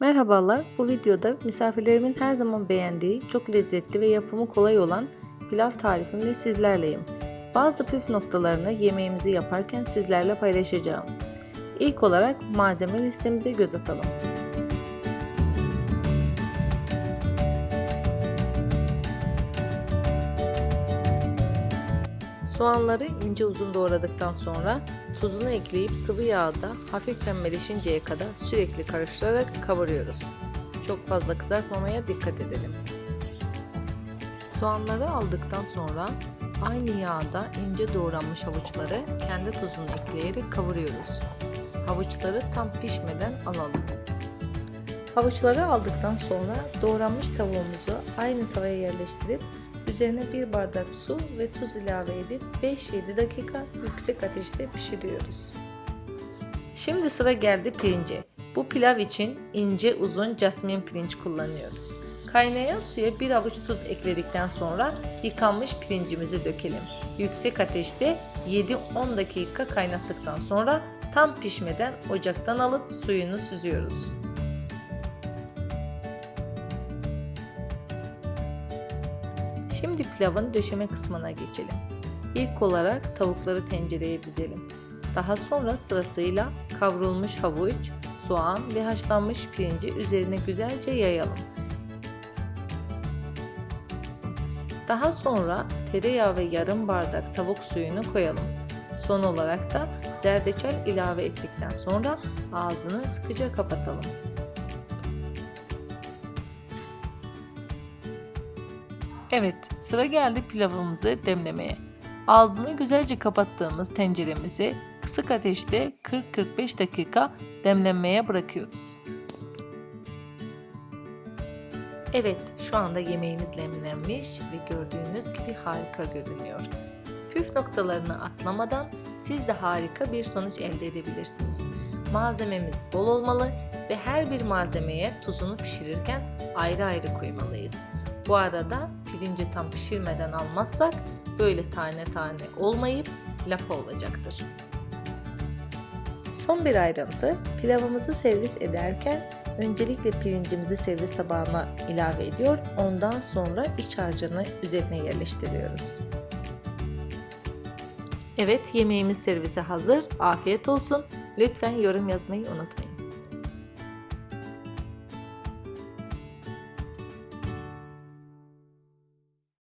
Merhabalar, bu videoda misafirlerimin her zaman beğendiği, çok lezzetli ve yapımı kolay olan pilav tarifimle sizlerleyim. Bazı püf noktalarını yemeğimizi yaparken sizlerle paylaşacağım. İlk olarak malzeme listemize göz atalım. Soğanları ince uzun doğradıktan sonra tuzunu ekleyip sıvı yağda hafif pembeleşinceye kadar sürekli karıştırarak kavuruyoruz. Çok fazla kızartmamaya dikkat edelim. Soğanları aldıktan sonra aynı yağda ince doğranmış havuçları kendi tuzunu ekleyerek kavuruyoruz. Havuçları tam pişmeden alalım. Havuçları aldıktan sonra doğranmış tavuğumuzu aynı tavaya yerleştirip üzerine bir bardak su ve tuz ilave edip 5-7 dakika yüksek ateşte pişiriyoruz. Şimdi sıra geldi pirince. Bu pilav için ince uzun jasmin pirinç kullanıyoruz. Kaynayan suya bir avuç tuz ekledikten sonra yıkanmış pirincimizi dökelim. Yüksek ateşte 7-10 dakika kaynattıktan sonra tam pişmeden ocaktan alıp suyunu süzüyoruz. Şimdi pilavın döşeme kısmına geçelim. İlk olarak tavukları tencereye dizelim. Daha sonra sırasıyla kavrulmuş havuç, soğan ve haşlanmış pirinci üzerine güzelce yayalım. Daha sonra tereyağı ve yarım bardak tavuk suyunu koyalım. Son olarak da zerdeçal ilave ettikten sonra ağzını sıkıca kapatalım. Evet, sıra geldi pilavımızı demlemeye. Ağzını güzelce kapattığımız tenceremizi kısık ateşte 40-45 dakika demlenmeye bırakıyoruz. Evet, şu anda yemeğimiz demlenmiş ve gördüğünüz gibi harika görünüyor. Püf noktalarını atlamadan siz de harika bir sonuç elde edebilirsiniz. Malzememiz bol olmalı ve her bir malzemeye tuzunu pişirirken ayrı ayrı koymalıyız. Bu arada pirinci tam pişirmeden almazsak böyle tane tane olmayıp lapa olacaktır. Son bir ayrıntı, pilavımızı servis ederken öncelikle pirincimizi servis tabağına ilave ediyor, ondan sonra iç harcını üzerine yerleştiriyoruz. Evet, yemeğimiz servise hazır. Afiyet olsun. Lütfen yorum yazmayı unutmayın.